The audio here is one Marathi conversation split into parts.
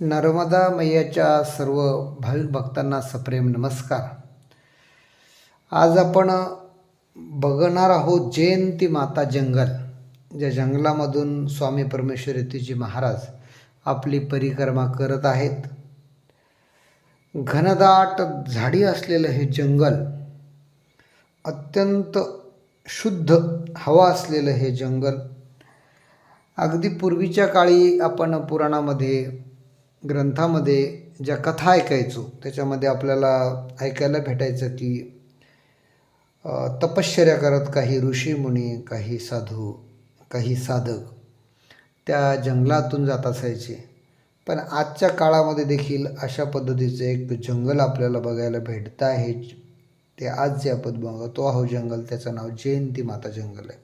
नर्मदा मैयाच्या सर्व भाविक भक्तांना सप्रेम नमस्कार. आज आपण बघणार आहोत जयंती माता जंगल ज्या जंगलामधून स्वामी परमेश्वर यतीजी महाराज आपली परिक्रमा करत आहेत. घनदाट झाडी असलेलं हे जंगल अत्यंत शुद्ध हवा असलेलं हे जंगल. अगदी पूर्वीच्या काळी आपण पुराणामध्ये ग्रंथामध्ये ज्या कथा ऐकायचो त्याच्यामध्ये आपल्याला ऐकायला भेटायचं की तपश्चर्या करत काही ऋषीमुनी काही साधू काही साधक त्या जंगलातून जात असायचे. पण आजच्या काळामध्ये देखील अशा पद्धतीचं एक जंगल आपल्याला बघायला भेटतं आहे. ते आज जे आपण बघतो आहो जंगल त्याचं नाव जयंती माता जंगल आहे.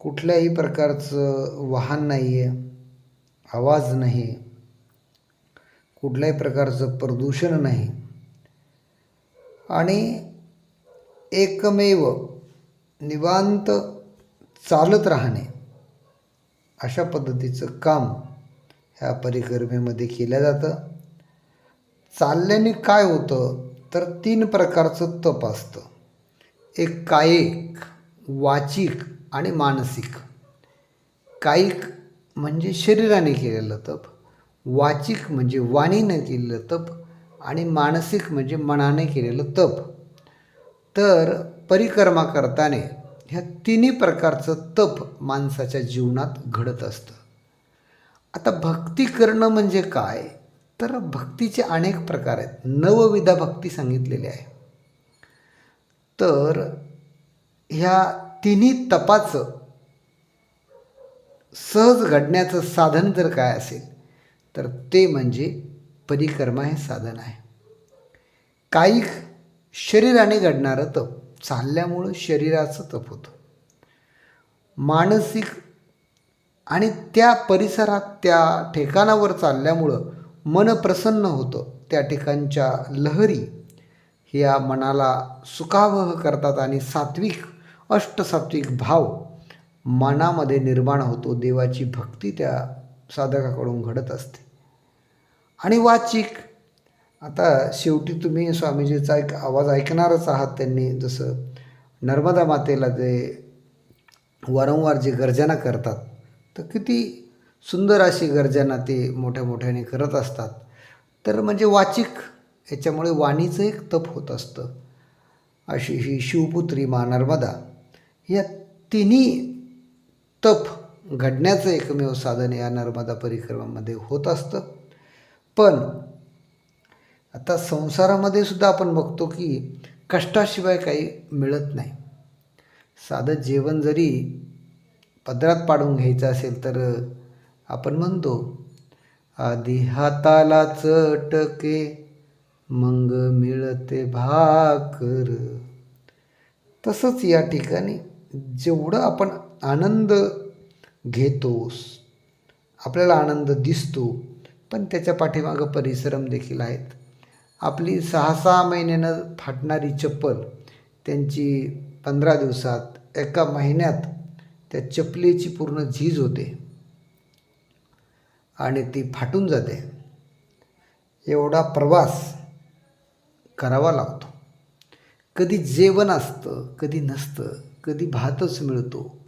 कुठल्याही प्रकारचं वाहन नाही आहे आवाज नाही. कुठल्याही प्रकारचं प्रदूषण नाही. आणि एकमेव निवांत चालत राहणे अशा पद्धतीचं काम ह्या परिक्रमेमध्ये केलं जातं. चालल्याने काय होतं? तर तीन प्रकारचं तप असतं. एक कायिक वाचिक आणि मानसिक. कायिक म्हणजे शरीराने केलेलं तप. वाचिक म्हणजे वाणीने केलेलं तप आणि मानसिक म्हणजे मनाने केलेलं तप. तर परिक्रमा करताने ह्या तिन्ही प्रकारचं तप माणसाच्या जीवनात घडत असतं. आता भक्ती करणं म्हणजे काय? तर भक्तीचे अनेक प्रकार आहेत. नवविधा भक्ती सांगितलेली आहे. तर ह्या तिन्ही तपाचं सहज घडण्याचं साधन जर काय असेल तर ते म्हणजे परिक्रमा हे साधन आहे. कायिक शरीराने घडणारं तप चालल्यामुळं शरीराचं तप होतं. मानसिक आणि त्या परिसरात त्या ठिकाणावर चालल्यामुळं मन प्रसन्न होतं. त्या ठिकाणच्या लहरी ह्या मनाला सुखावह करतात आणि सात्विक अष्टसात्विक भाव मनामध्ये निर्माण होतो. देवाची भक्ती त्या साधकाकडून घडत असते. आणि वाचिक आता शेवटी तुम्ही स्वामीजीचा एक आवाज ऐकणारच आहात त्यांनी. जसं नर्मदा मातेला ते वारंवार जे गर्जना करतात तर किती सुंदर अशी गर्जना ते मोठ्या मोठ्याने करत असतात. तर म्हणजे वाचिक याच्यामुळे वाणीचं एक तप होत असतं. अशी ही शिवपुत्री मा नर्मदा या तिन्ही तप घडण्याचं एकमेव साधन या नर्मदा परिक्रमामध्ये होत असतं. पण आता संसारामध्ये सुद्धा आपण बघतो की कष्टाशिवाय काही मिळत नाही. साधं जेवण जरी पदरात पाडून घ्यायचं असेल तर आपण म्हणतो आधी हाताला चटके मंग मिळते भाकर. तसंच या ठिकाणी जेवढं आपण आनंद घेतोस. आपल्याला आनंद दिसतो पण त्याच्या पाठीमागं परिश्रम देखील आहेत. आपली सहा सहा महिन्यानं फाटणारी चप्पल त्यांची पंधरा दिवसात एका महिन्यात त्या चपलेची पूर्ण झीज होते. आणि ती फाटून जाते. एवढा प्रवास करावा लागतो. कधी जेवण असतं कधी नसतं कधी भातच मिळतो.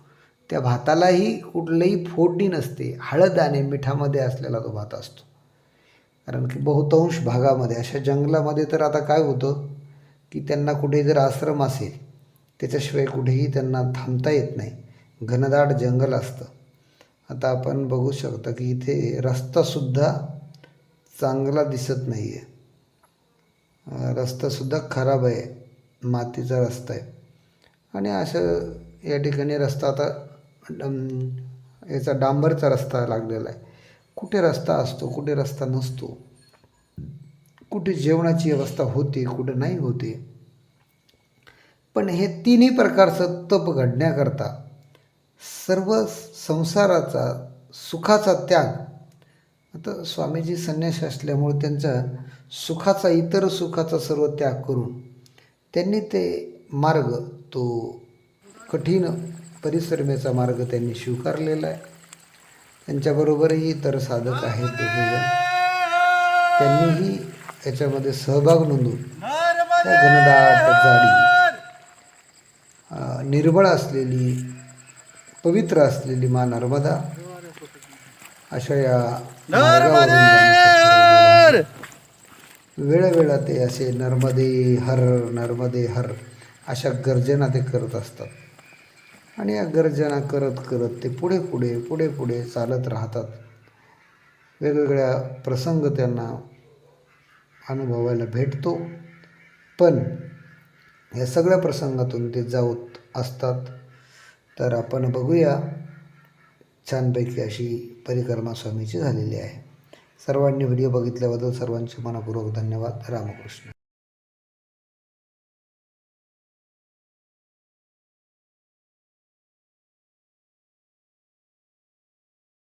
त्या भातालाही कुठलंही फोडणी नसते. हळद आणि मिठामध्ये असलेला तो भात असतो. कारण की बहुतांश भागामध्ये अशा जंगलामध्ये तर आता काय होतं की त्यांना कुठे जर आश्रम असेल त्याच्याशिवाय कुठेही त्यांना थांबता येत नाही. घनदाट जंगल असतं. आता आपण बघू शकता की इथे रस्तासुद्धा चांगला दिसत नाही आहे रस्तासुद्धा खराब आहे. मातीचा रस्ता आहे. आणि असं या ठिकाणी रस्ता आता याचा डांबरचा रस्ता लागलेला आहे. कुठे रस्ता असतो कुठे रस्ता नसतो कुठे जेवणाची व्यवस्था होते कुठे नाही होते पण हे तिन्ही प्रकारचं तप घडण्याकरता सर्व संसाराचा सुखाचा त्याग आता स्वामीजी संन्यास असल्यामुळे त्यांचा सुखाचा इतर सुखाचा सर्व त्याग करून त्यांनी ते मार्ग तो कठीण परिश्रमेचा मार्ग त्यांनी स्वीकारलेला आहे. त्यांच्याबरोबरही इतर साधक आहेत दोघेजण त्यांनीही याच्यामध्ये सहभाग नोंदवून त्या घनदाट जाडी निर्बळ असलेली पवित्र असलेली मा नर्मदा अशा या मार्गावरून वेळोवेळा ते असे नर्मदे हर नर्मदे हर अशा गर्जना ते करत असतात. आणि या गर्जना करत करत ते पुढे पुढे पुढे पुढे चालत राहतात. वेगवेगळ्या प्रसंग त्यांना अनुभवायला भेटतो. पण या सगळ्या प्रसंगातून ते जाऊत असतात. तर आपण बघूया. छानपैकी अशी परिक्रमा स्वामीची झालेली आहे. सर्वांनी व्हिडिओ बघितल्याबद्दल सर्वांचे मनपूर्वक धन्यवाद. रामकृष्ण.